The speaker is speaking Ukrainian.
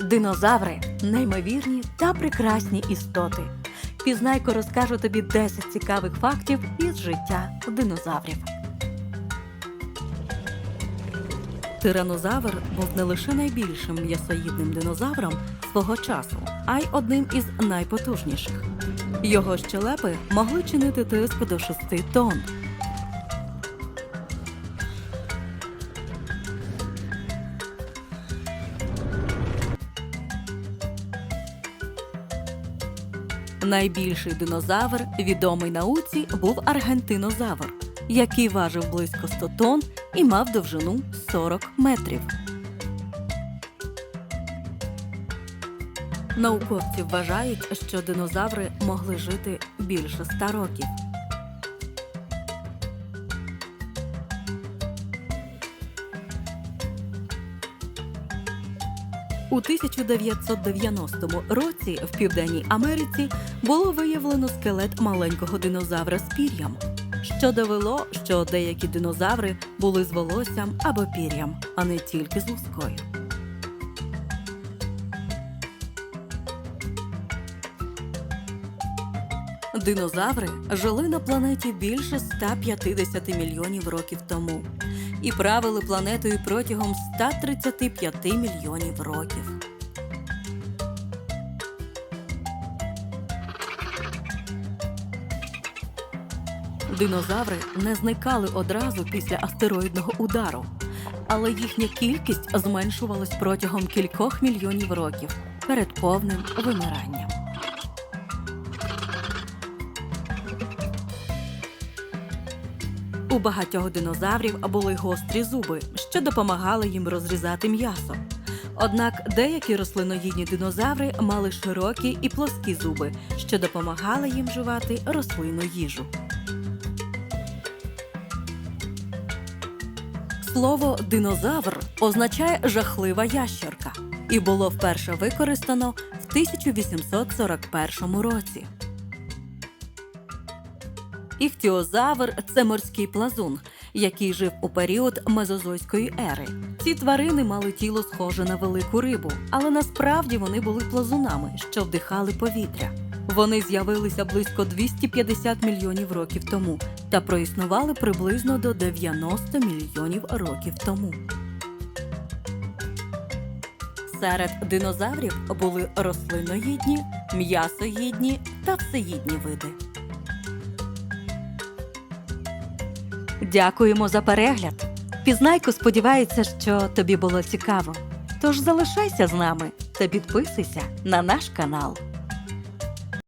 Динозаври неймовірні та прекрасні істоти. Пізнайко розкажу тобі 10 цікавих фактів із життя динозаврів. Тиранозавр був не лише найбільшим м'ясоїдним динозавром свого часу, а й одним із найпотужніших. Його щелепи могли чинити тиск до 6 тонн. Найбільший динозавр, відомий науці, був аргентинозавр, який важив близько 100 тонн і мав довжину 40 метрів. Науковці вважають, що динозаври могли жити більше 100 років. У 1990 році в Південній Америці було виявлено скелет маленького динозавра з пір'ям, що довело, що деякі динозаври були з волоссям або пір'ям, а не тільки з лускою. Динозаври жили на планеті більше 150 мільйонів років тому і правили планетою протягом 135 мільйонів років. Динозаври не зникали одразу після астероїдного удару, але їхня кількість зменшувалась протягом кількох мільйонів років перед повним вимиранням. У багатьох динозаврів були гострі зуби, що допомагали їм розрізати м'ясо. Однак деякі рослиноїдні динозаври мали широкі і плоскі зуби, що допомагали їм жувати рослинну їжу. Слово динозавр означає жахлива ящерка і було вперше використано в 1841 році. Іхтіозавр це морський плазун, який жив у період мезозойської ери. Ці тварини мали тіло схоже на велику рибу, але насправді вони були плазунами, що вдихали повітря. Вони з'явилися близько 250 мільйонів років тому та проіснували приблизно до 90 мільйонів років тому. Серед динозаврів були рослиноїдні, м'ясоїдні та всеїдні види. Дякуємо за перегляд. Пізнайко сподівається, що тобі було цікаво. Тож залишайся з нами та підписуйся на наш канал.